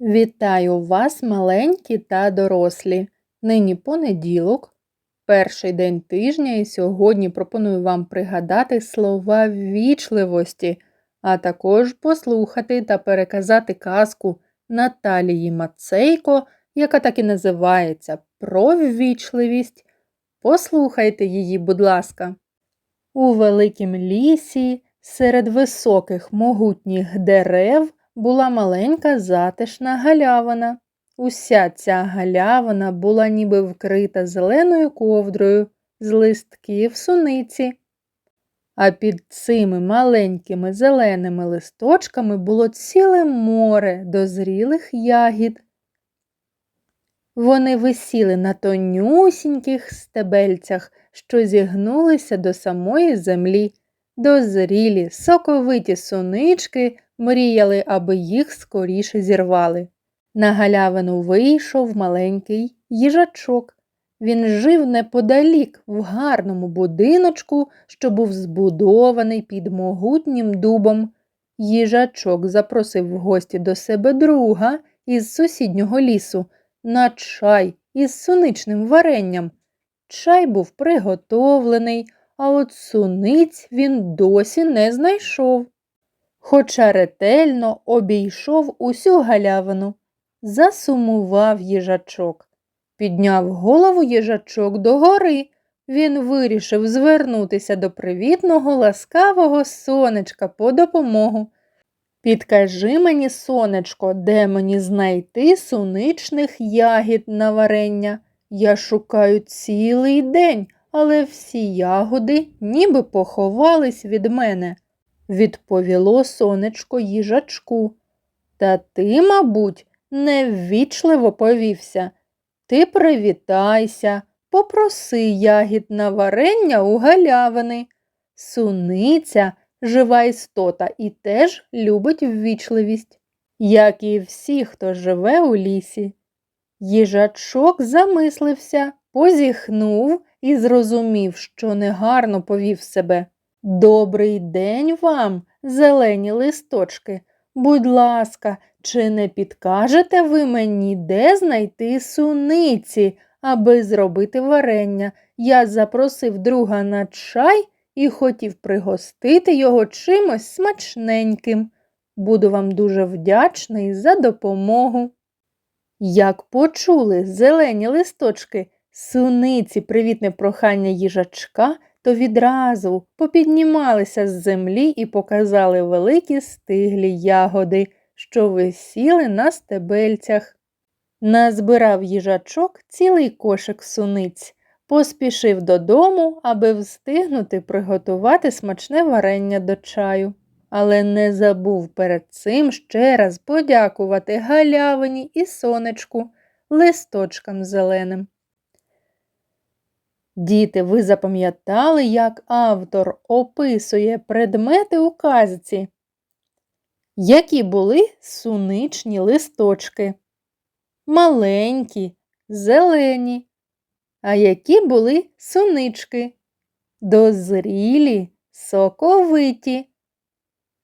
Вітаю вас, маленькі та дорослі. Нині понеділок, перший день тижня, і сьогодні пропоную вам пригадати слова ввічливості, а також послухати та переказати казку Наталії Мацейко, яка так і називається Про ввічливість. Послухайте її, будь ласка. У великім лісі, серед високих могутніх дерев була маленька затишна галявина. Уся ця галявина була ніби вкрита зеленою ковдрою з листків суниці. А під цими маленькими зеленими листочками було ціле море дозрілих ягід. Вони висіли на тонюсіньких стебельцях, що зігнулися до самої землі. Дозрілі, соковиті сунички мріяли, аби їх скоріше зірвали. На галявину вийшов маленький їжачок. Він жив неподалік в гарному будиночку, що був збудований під могутнім дубом. Їжачок запросив в гості до себе друга із сусіднього лісу на чай із суничним варенням. Чай був приготовлений, а от суниць він досі не знайшов. Хоча ретельно обійшов усю галявину, засумував їжачок. Підняв голову їжачок догори. Він вирішив звернутися до привітного, ласкавого сонечка по допомогу. Підкажи мені, сонечко, де мені знайти суничних ягід на варення. Я шукаю цілий день, але всі ягоди ніби поховались від мене, відповіло сонечко їжачку. Та ти, мабуть, неввічливо повівся. Ти привітайся, попроси ягід на варення у галявини. Суниця жива істота і теж любить ввічливість, як і всі, хто живе у лісі. Їжачок замислився, позіхнув і зрозумів, що негарно повів себе. Добрий день вам, зелені листочки. Будь ласка, чи не підкажете ви мені, де знайти суниці, аби зробити варення? Я запросив друга на чай і хотів пригостити його чимось смачненьким. Буду вам дуже вдячний за допомогу. Як почули зелені листочки, суниці привітне прохання їжачка, то відразу попіднімалися з землі і показали великі стиглі ягоди, що висіли на стебельцях. Назбирав їжачок цілий кошик суниць, поспішив додому, аби встигнути приготувати смачне варення до чаю. Але не забув перед цим ще раз подякувати галявині і сонечку листочкам зеленим. Діти, ви запам'ятали, як автор описує предмети у казці? Які були суничні листочки? Маленькі, зелені. А які були сунички? Дозрілі, соковиті.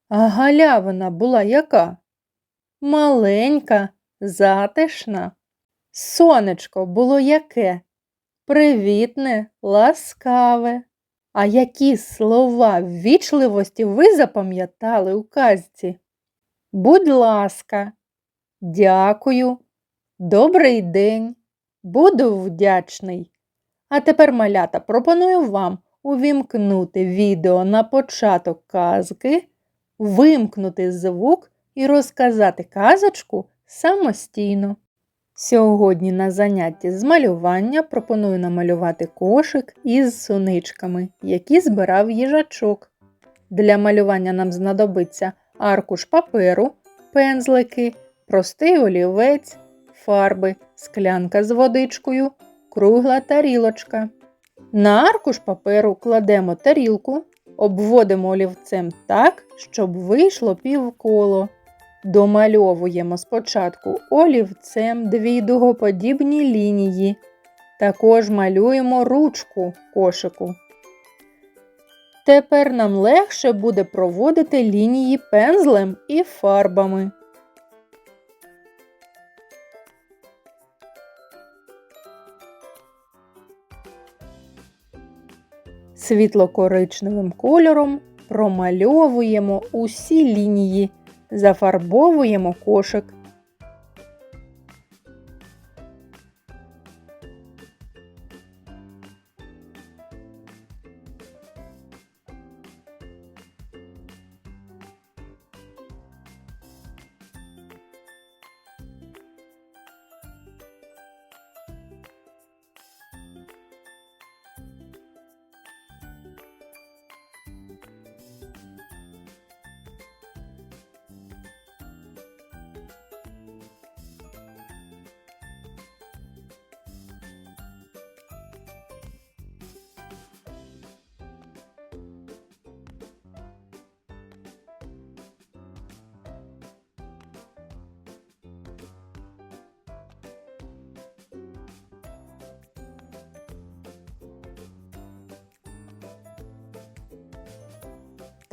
А галявина була яка? Маленька, затишна. Сонечко було яке? Привітне, ласкаве. А які слова ввічливості ви запам'ятали у казці? Будь ласка, дякую, добрий день, буду вдячний. А тепер, малята, пропоную вам увімкнути відео на початок казки, вимкнути звук і розказати казочку самостійно. Сьогодні на занятті з малювання пропоную намалювати кошик із суничками, які збирав їжачок. Для малювання нам знадобиться аркуш паперу, пензлики, простий олівець, фарби, склянка з водичкою, кругла тарілочка. На аркуш паперу кладемо тарілку, обводимо олівцем так, щоб вийшло півколо. Домальовуємо спочатку олівцем дві дугоподібні лінії. Також малюємо ручку кошику. Тепер нам легше буде проводити лінії пензлем і фарбами. Світлокоричневим кольором промальовуємо усі лінії зафарбовуємо кошик.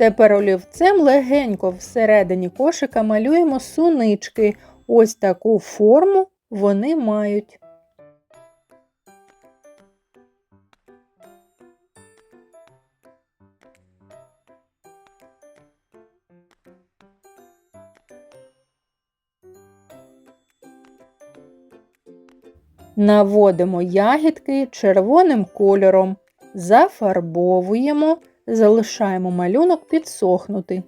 Тепер олівцем легенько всередині кошика малюємо сунички. Ось таку форму вони мають. Наводимо ягідки червоним кольором, зафарбовуємо, залишаємо малюнок підсохнути.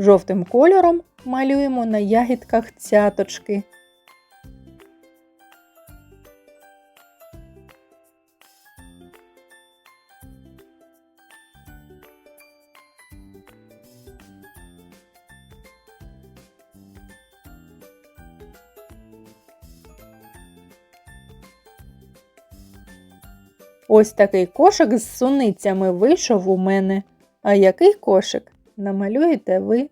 Жовтим кольором малюємо на ягідках цяточки. Ось такий кошик з суницями вийшов у мене. А який кошик намалюєте ви?